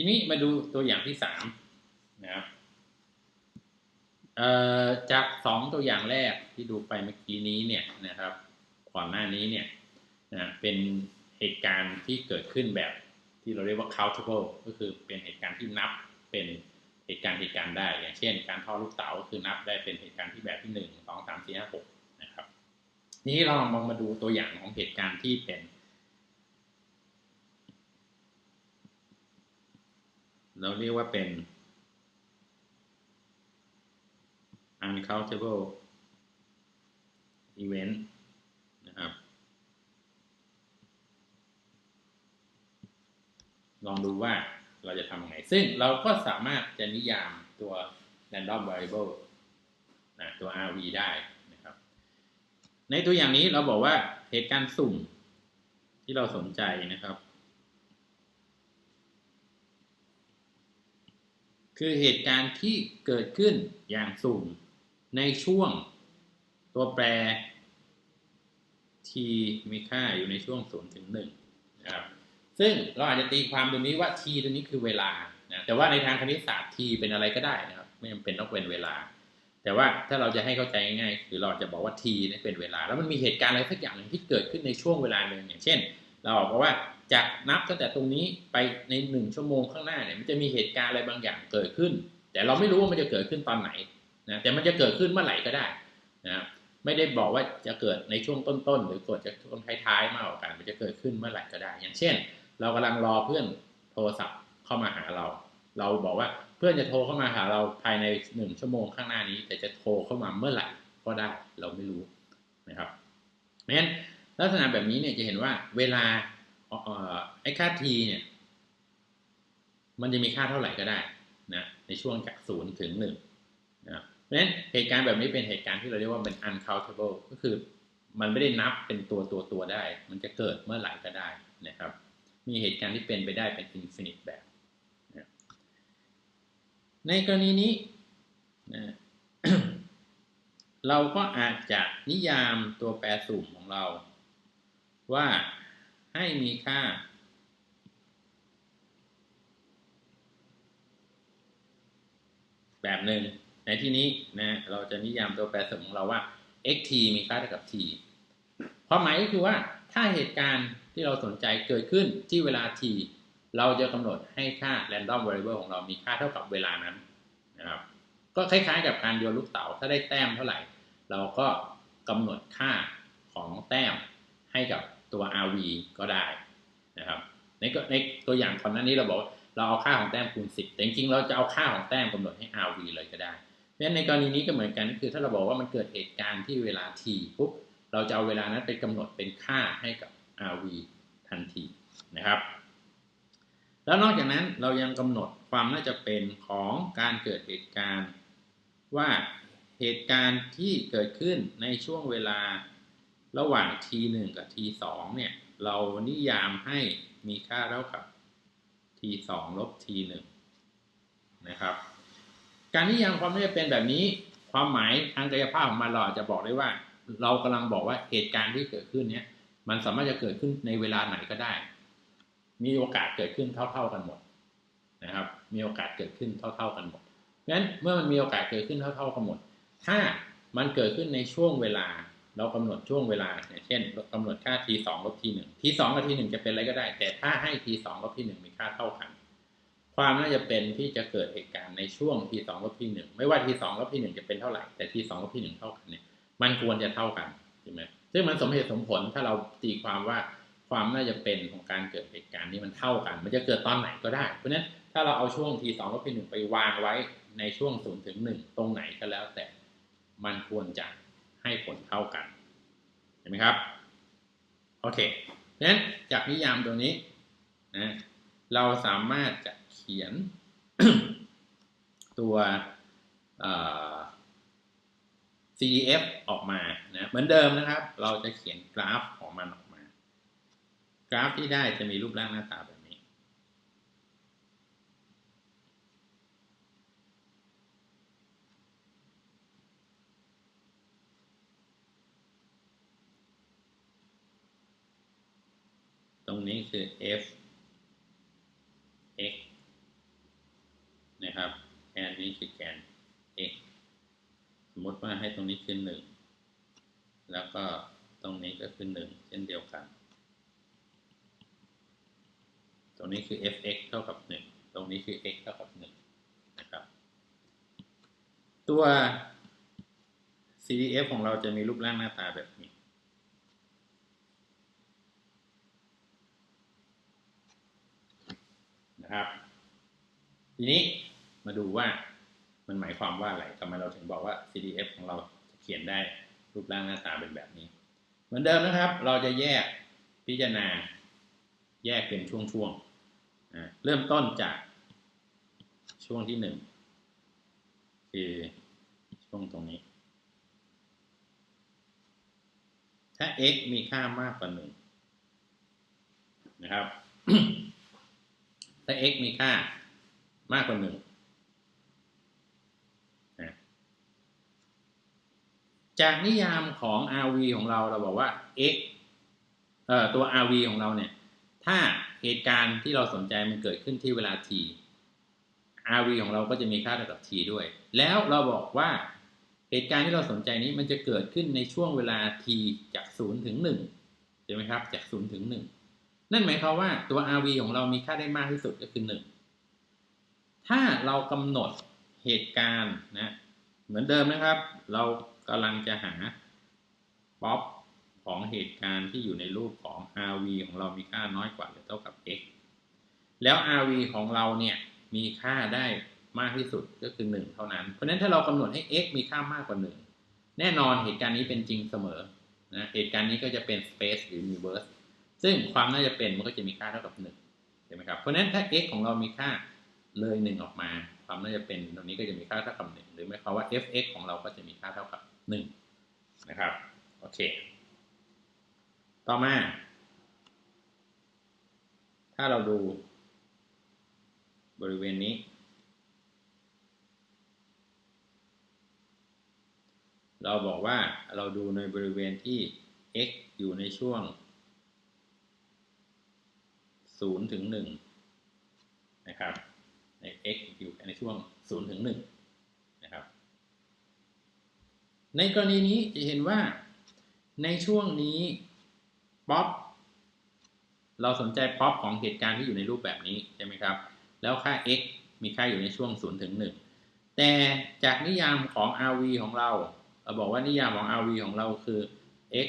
ทีนี้มาดูตัวอย่างที่สามนะครับจากสองตัวอย่างแรกที่ดูไปเมื่อกี้นี้เนี่ยนะครับก่อนหน้านี้เนี่ยนะเป็นเหตุการณ์ที่เกิดขึ้นแบบที่เราเรียกว่า countable ก็คือเป็นเหตุการณ์ที่นับเป็นเหตุการณ์เหตุการณ์ได้ อย่างเช่น การทอดลูกเต๋าคือนับได้เป็นเหตุการณ์ที่แบบที่หนึ่งสองสามสี่ห้าหกนะครับ นี้เราลองมาดูตัวอย่างของเหตุการณ์ที่เป็น เราเรียกว่าเป็น uncountable event นะครับ ลองดูว่าเราจะทำยังไง ซึ่งเราก็สามารถจะนิยามตัว random variable นะตัว RV ได้นะครับ ในตัวอย่างนี้เราบอกว่าเหตุการณ์สุ่มที่เราสนใจนะครับ คือเหตุการณ์ที่เกิดขึ้นอย่างสุ่มในช่วงตัวแปร t มีค่าอยู่ในช่วง0ถึง1นะครับซึ่งเราอาจจะตีความตรงนี้ว่า t ตัวนี้คือเวลานะแต่ว่าในทางคณิตศาสตร์ t เป็นอะไรก็ได้นะครับ ไม่จำเป็นต้องเป็นเวลา แต่ว่าถ้าเราจะให้เข้าใจง่ายๆคือเราจะบอกว่า t นี่เป็นเวลา แล้วมันมีเหตุการณ์อะไรสักอย่างหนึ่งที่เกิดขึ้นในช่วงเวลาหนึ่งอย่างเช่น เราบอกว่า จากนับตั้งแต่ตรงนี้ไปในหนึ่งชั่วโมงข้างหน้าเนี่ยมันจะมีเหตุการณ์อะไรบางอย่างเกิดขึ้น แต่เราไม่รู้ว่ามันจะเกิดขึ้นตอนไหนนะแต่มันจะเกิดขึ้นเมื่อไหร่ก็ได้นะไม่ได้บอกว่าจะเกิดในช่วงต้นๆหรือเกิดจากช่วงท้ายๆมากกว่ากันมันจะเกิดขึ้นเมื่อไหร่ก็ได้ อย่างเช่น เรากำลังรอเพื่อนโทรศัพท์เข้ามาหาเรา เราบอกว่าเพื่อนจะโทรเข้ามาหาเราภายในหนึ่งชั่วโมงข้างหน้านี้ แต่จะโทรเข้ามาเมื่อไหร่ก็ได้เราไม่รู้นะครับเพราะฉะนั้นลักษณะแบบนี้เนี่ยจะเห็นว่าเวลา ไอ้ค่า t เนี่ย มันจะมีค่าเท่าไหร่ก็ได้นะในช่วงจากศูนย์ถึงหนึ่งนะเพราะฉะนั้นเหตุการณ์แบบนี้เป็นเหตุการณ์ที่เราเรียกว่าเป็น uncountable ก็คือมันไม่ได้นับเป็นตัวตัวตัวได้ มันจะเกิดเมื่อไหร่ก็ได้นะครับ มีเหตุการณ์ที่เป็นไปได้เป็น infinite แบบนะในกรณีนี้นะเราก็อาจจะนิยามตัวแปรสุ่มของเรา ว่า ให้มีค่า แบบหนึ่งในที่นี้นะเราจะนิยามตัวแปรสมของเราว่า xt มีค่าเท่ากับ t ความหมายก็คือว่าถ้าเหตุการณ์ที่เราสนใจเกิดขึ้นที่เวลา t เราจะกำหนดให้ค่า random variable ของเรามีค่าเท่ากับเวลานั้นนะครับก็คล้ายๆ กับการโยนลูกเต๋าถ้าได้แต้มเท่าไหร่ เราก็กำหนดค่าของแต้มให้กับ ตัว rv ก็ได้นะครับในในตัวอย่างตอนนั้นนี้เราบอกเราเอาค่าของแต้มคูณ 10 แต่จริงๆเราจะเอาค่าของแต้มกำหนดให้ rv เลยก็ได้เพราะฉะนั้นในกรณีนี้ก็เหมือนกันคือถ้าเราบอกว่ามันเกิดเหตุการณ์ที่เวลา t ปุ๊บเราจะเอาเวลานั้นไปกำหนดเป็นค่าให้กับ rv ทันทีนะครับ แล้วนอกจากนั้นเรายังกำหนดความน่าจะเป็นของการเกิดเหตุการณ์ว่าเหตุการณ์ที่เกิดขึ้นในช่วงเวลา ระหว่าง t 1กับ t 2เนี่ย เรานิยามให้มีค่าเท่ากับ t 2ลบ t 1นะครับ การนิยามความน่าจะเป็นแบบนี้ ความหมายทางกายภาพของมันเราอาจจะบอกได้ว่า เรากำลังบอกว่าเหตุการณ์ที่เกิดขึ้นเนี้ยมันสามารถจะเกิดขึ้นในเวลาไหนก็ได้ มีโอกาสเกิดขึ้นเท่า ๆกันหมดนะครับ มีโอกาสเกิดขึ้นเท่า ๆกันหมดงั้นเมื่อมันมีโอกาสเกิดขึ้นเท่า ๆกันหมด ถ้ามันเกิดขึ้นในช่วงเวลา เรากำหนดช่วงเวลาอย่างเช่นกำหนดค่า t 2ลบ t 1 t 2กับ t 1จะเป็นอะไรก็ได้ แต่ถ้าให้ t 2ลบ t 1มีค่าเท่ากัน ความน่าจะเป็นที่จะเกิดเหตุการณ์ในช่วง t 2ลบ t 1ไม่ว่า t 2ลบ t 1จะเป็นเท่าไหร่แต่ t 2ลบ t 1เท่ากันเนี่ยมันควรจะเท่ากันใช่ไหมซึ่งมันสมเหตุสมผลถ้าเราตีความว่าความน่าจะเป็นของการเกิดเหตุการณ์นี้มันเท่ากัน มันจะเกิดตอนไหนก็ได้ เพราะฉะนั้นถ้าเราเอาช่วง t 2ลบ t 1ไปวางไว้ในช่วง0ถึง1ตรงไหนก็แล้วแต่มันควรจะ ให้ผลเท่ากัน เห็นไหมครับ โอเคเพราะฉะนั้นจากนิยามตรงนี้นะเราสามารถจะเขียนตัว CDF ออกมานะเหมือนเดิมนะครับ เราจะเขียนกราฟของมันออกมา กราฟที่ได้จะมีรูปร่างหน้าตาแบบ รงนี้คือ f x นะครับแกนนี้คือแกน x สมมติว่าให้ตรงนี้คือ1แล้วก็ตรงนี้ก็คือ1เช่นเดียวกัน ตรงนี้คือ f(x) เท่ากับ1ตรงนี้คือ x เท่ากับ1นนะครับ ตัว CDF ของเราจะมีรูปร่างหน้าตาแบบ นะครับ ทีนี้มาดูว่ามันหมายความว่าอะไรทำไมเราถึงบอกว่า CDF ของเราเขียนได้รูปร่างหน้าตาเป็นแบบนี้ เหมือนเดิมนะครับ เราจะแยกพิจารณาแยกเป็นช่วงๆเริ่มต้นจากช่วงที่หนึ่งคือช่วงตรงนี้ ถ้า x มีค่ามากกว่าหนึ่งนะครับ ถ้า x มีค่ามากกว่าหนึ่งจากนิยามของ RV ของเราเราบอกว่า x เอ่อตัว RV ของเราเนี่ย ถ้าเหตุการณ์ที่เราสนใจมันเกิดขึ้นที่เวลา t RV ของเราก็จะมีค่าเท่ากับ t ด้วย แล้วเราบอกว่าเหตุการณ์ที่เราสนใจนี้มันจะเกิดขึ้นในช่วงเวลา t จาก 0 ถึง 1 ใช่ไหมครับ จาก 0 ถึง 1 นั่นหมายความว่าตัว RV ของเรามีค่าได้มากที่สุดก็คือ1ถ้าเรากำหนดเหตุการณ์นะเหมือนเดิมนะครับ เรากำลังจะหาป๊อปของเหตุการณ์ที่อยู่ในรูปของ RV ของเรามีค่าน้อยกว่าหรือเท่ากับ x แล้ว RV ของเราเนี่ยมีค่าได้มากที่สุดก็คือ 1 เท่านั้น เพราะฉะนั้นถ้าเรากำหนดให้ x มีค่ามากกว่า 1 แน่นอนเหตุการณ์นี้เป็นจริงเสมอนะเหตุการณ์นี้ก็จะเป็น space หรือ universe ซึ่งความน่าจะเป็นมันก็จะมีค่าเท่ากับ1ใช่ไหมครับเพราะฉะนั้นถ้า x ของเรามีค่าเลย 1 ออกมา ความน่าจะเป็นตรงนี้ก็จะมีค่าเท่ากับ 1 หรือหมายความว่า f(x) ของเราก็จะมีค่าเท่ากับ 1 นะครับโอเค ต่อมา ถ้าเราดู บริเวณนี้ เราบอกว่าเราดูในบริเวณที่ x อยู่ในช่วง 0ถึง1นะครับ ใน x อยู่ในช่วง 0ถึง1นะครับ ในกรณีนี้จะเห็นว่าในช่วงนี้ป๊อปเราสนใจป๊อปของเหตุการณ์ที่อยู่ในรูปแบบนี้ใช่ไหมครับ แล้วค่า x มีค่าอยู่ในช่วง 0 ถึง 1 แต่จากนิยามของ RV ของเรา เราบอกว่านิยามของ RV ของเราคือ x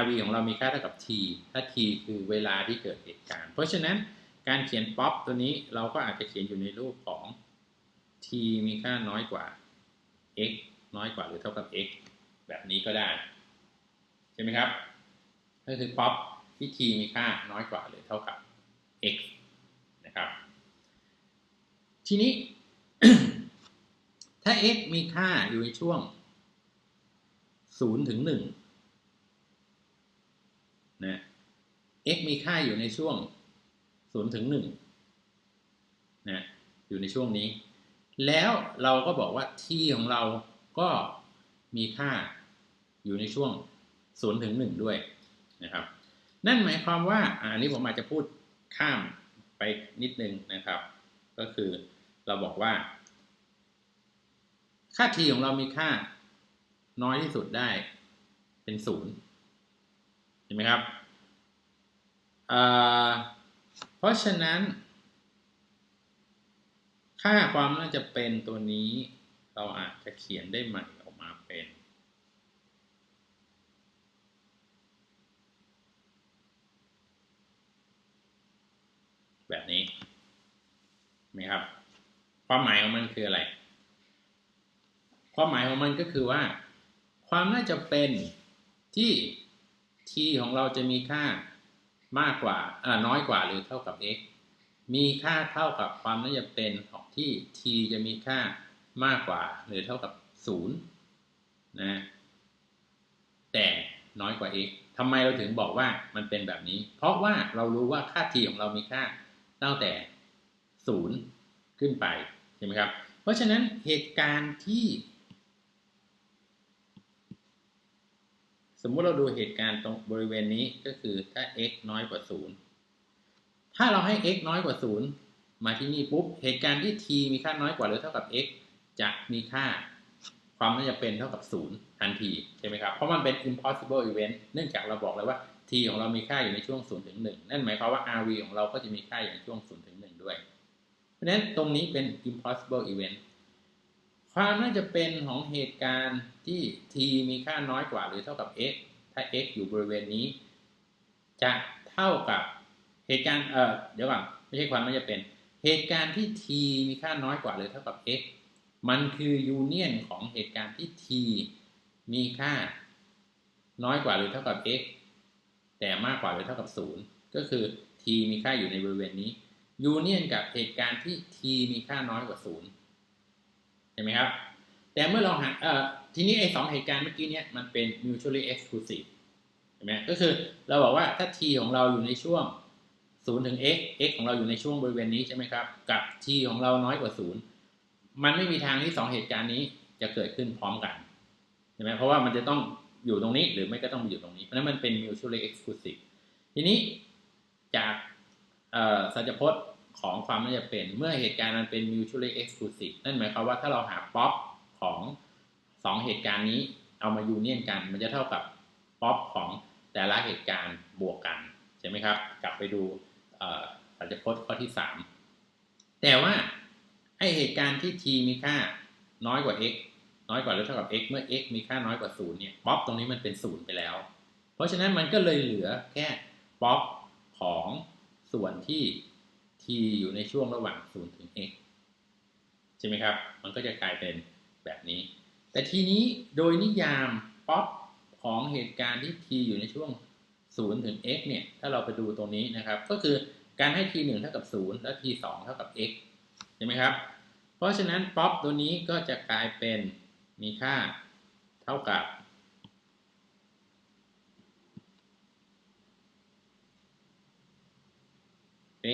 RV ของเรามีค่าเท่ากับ t ถ้า t คือเวลาที่เกิดเหตุการณ์ เพราะฉะนั้นการเขียนป๊อปตัวนี้เราก็อาจจะเขียนอยู่ในรูปของ t มีค่าน้อยกว่า x น้อยกว่าหรือเท่ากับ x แบบนี้ก็ได้ ใช่ไหมครับก็คือป๊อปที่ t มีค่าน้อยกว่าหรือเท่ากับ x นะครับ ทีนี้ ถ้า x มีค่าอยู่ในช่วง0ถึง1 นะ x มีค่าอยู่ในช่วง0ถึง1นะอยู่ในช่วงนี้ แล้วเราก็บอกว่า t ของเราก็มีค่าอยู่ในช่วง0ถึง1ด้วยนะครับ นั่นหมายความว่าอันนี้ผมอาจจะพูดข้ามไปนิดนึงนะครับ ก็คือเราบอกว่า ค่า t ของเรามีค่าน้อยที่สุดได้เป็นศูนย์ เห็นไหมครับ เพราะฉะนั้น ค่าความน่าจะเป็นตัวนี้ เราอาจจะเขียนได้ใหม่ออกมาเป็น แบบนี้ไหมครับ ความหมายของมันคืออะไร ความหมายของมันก็คือว่า ความน่าจะเป็นที่ t ของเราจะมีค่ามากกว่าน้อยกว่าหรือเท่ากับ x มีค่าเท่ากับความน่าจะเป็นของที่ t จะมีค่ามากกว่า หรือเท่ากับ 0 นะ แต่น้อยกว่า x ทำไมเราถึงบอกว่ามันเป็นแบบนี้ เพราะว่าเรารู้ว่าค่า t ของเรามีค่าตั้งแต่ 0 ขึ้นไป ใช่ไหมครับ เพราะฉะนั้นเหตุการณ์ที่ สมมุติเราดูเหตุการณ์ตรงบริเวณนี้ก็คือถ้า x น้อยกว่า 0 ถ้าเราให้ x น้อยกว่า 0 มาที่นี่ปุ๊บ เหตุการณ์ที่ t มีค่าน้อยกว่าหรือเท่ากับ x จะมีค่าความน่าจะเป็นเท่ากับศูนย์ทันที ใช่ไหมครับ เพราะมันเป็น impossible event เนื่องจากเราบอกเลยว่า t ของเรามีค่าอยู่ในช่วง 0 ถึง 1 นั่นหมายความว่า rv ของเราก็จะมีค่าอยู่ในช่วง 0 ถึง 1 ด้วย เพราะฉะนั้นตรงนี้เป็น impossible event ความน่าจะเป็นของเหตุการณ์ที่ t มีค่าน้อยกว่าหรือเท่ากับ x ถ้า x อยู่บริเวณนี้ จะเท่ากับเหตุการณ์เออเดี๋ยวก่อนไม่ใช่ความน่าจะเป็น เหตุการณ์ที่ t มีค่าน้อยกว่าหรือเท่ากับ x มันคือยูเนียนของเหตุการณ์ที่ t มีค่า น้อยกว่าหรือเท่ากับ x แต่มากกว่าหรือเท่ากับ 0 ก็คือ t มีค่าอยู่ในบริเวณนี้ยูเนียนกับเหตุการณ์ที่ t มีค่าน้อยกว่า 0 เห็นไหมครับ แต่เมื่อเราหาเอ่อทีนี้ไอ้สองเหตุการณ์เมื่อกี้เนี้ยมันเป็น mutually exclusive เห็นไหมก็คือเราบอกว่าถ้า t ของเราอยู่ในช่วง0ถึง x x ของเราอยู่ในช่วงบริเวณนี้ใช่ไหมครับ กับ t ของเราน้อยกว่า 0 มันไม่มีทางที่สองเหตุการณ์นี้จะเกิดขึ้นพร้อมกันใช่ไหมเพราะว่ามันจะต้องอยู่ตรงนี้หรือไม่ก็ต้องอยู่ตรงนี้ เพราะนั้นมันเป็น mutually exclusive ทีนี้จากสัจพจน์ ของความน่จะเป็น เมื่อเหตุการณ์มันเป็น mutually exclusive นั่นหมายความว่าถ้าเราหาป๊อปของสองเหตุการณ์นี้เอามายูเนียนกัน มันจะเท่ากับป๊อปของแต่ละเหตุการณ์บวกกัน ใช่ไหมครับ กลับไปดูสัจพจน์ข้อที่ 3 แต่ว่าไอเหตุการณ์ที่ t มีค่าน้อยกว่า x น้อยกว่าหรือเท่ากับ x เมื่อ x มีค่าน้อยกว่า0เนี่ยป๊อปตรงนี้มันเป็น 0 ไปแล้ว เพราะฉะนั้นมันก็เลยเหลือแค่ป๊อปของส่วนที่ t อยู่ในช่วงระหว่าง0ถึง x ใช่ไหมครับ มันก็จะกลายเป็นแบบนี้ แต่ทีนี้โดยนิยามป๊อปของเหตุการณ์ที่ t อยู่ในช่วง0ถึง x เนี่ย ถ้าเราไปดูตรงนี้นะครับ ก็คือการให้ t 1เท่ากับ 0 และ t 2เท่ากับ x ใช่ไหมครับ เพราะฉะนั้นป๊อปตัวนี้ก็จะกลายเป็นมีค่าเท่ากับ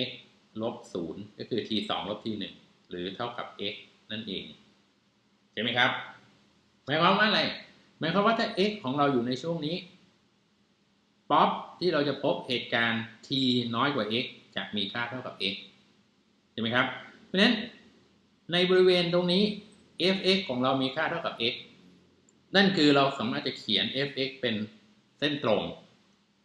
x ลบ0ก็คือ t 2ลบ t 1หรือเท่ากับ x นั่นเอง ใช่ไหมครับ หมายความว่าอะไร หมายความว่าถ้า x ของเราอยู่ในช่วงนี้ ป๊อปที่เราจะพบเหตุการณ์ t น้อยกว่า x จะมีค่าเท่ากับ x ใช่ไหมครับ เพราะฉะนั้นในบริเวณตรงนี้ f(x) ของเรามีค่าเท่ากับ x นั่นคือเราสามารถจะเขียน f(x) เป็นเส้นตรง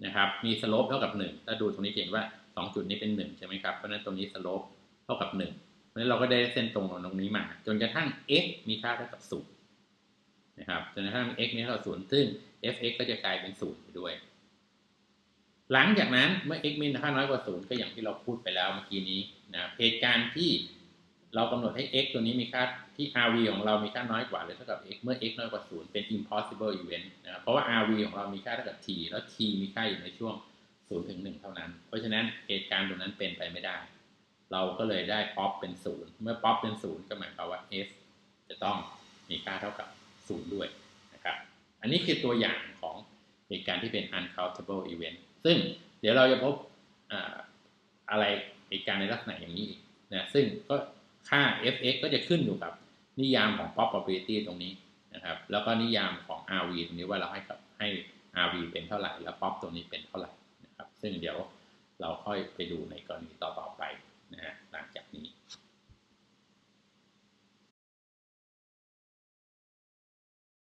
นะครับ มีสโลปเท่ากับ 1 ถ้าดูตรงนี้เห็นว่า 2จุดนี้เป็น1ใช่ไหมครับ เพราะนั้นตรงนี้สโลปเท่ากับ1เพราะฉะนั้นเราก็ได้เส้นตรงตรงนี้มา จนกระทั่ง x มีค่าเท่ากับ0นย์นะครับจนกระทั่ง x มีเท่ากับ0ซึ่ง f(x) ก็จะกลายเป็น0ไปด้วย หลังจากนั้นเมื่อ x มีค่าน้อยกว่า0ก็อย่างที่เราพูดไปแล้วเมื่อกี้นี้นะเหตุการณ์ที่เรากำหนดให้ x ตัวนี้มีค่าที่ rv ของเรามีค่าน้อยกว่าหรือเท่ากับ x เมื่อ x น้อยกว่า 0 เป็น impossible event นะครับเพราะว่า rv ของเรามีค่าเท่ากับ t แล้ว t มีค่าอยู่ในช่วง 0ถึง1เท่านั้น เพราะฉะนั้นเหตุการณ์ตรงนั้นเป็นไปไม่ได้ เราก็เลยได้ pop เป็น0เมื่อ pop เป็น0ก็หมายความว่า f จะต้องมีค่าเท่ากับ0ด้วยนะครับ อันนี้คือตัวอย่างของเหตุการณ์ที่เป็น uncountable event ซึ่งเดี๋ยวเราจะพบอะไรเหตุการณ์ในลักษณะอย่างนี้นะซึ่งก็ค่า fx ก็จะขึ้นอยู่กับนิยามของ probability ตรงนี้นะครับ แล้วก็นิยามของ rv ตรงนี้ว่าเราให้กับให้ rv เป็นเท่าไหร่ แล้ว pop ตรงนี้เป็นเท่าไหร่ ซึ่งเดี๋ยวเราค่อยไปดูในกรณีต่อๆไปนะฮะหลังจากนี้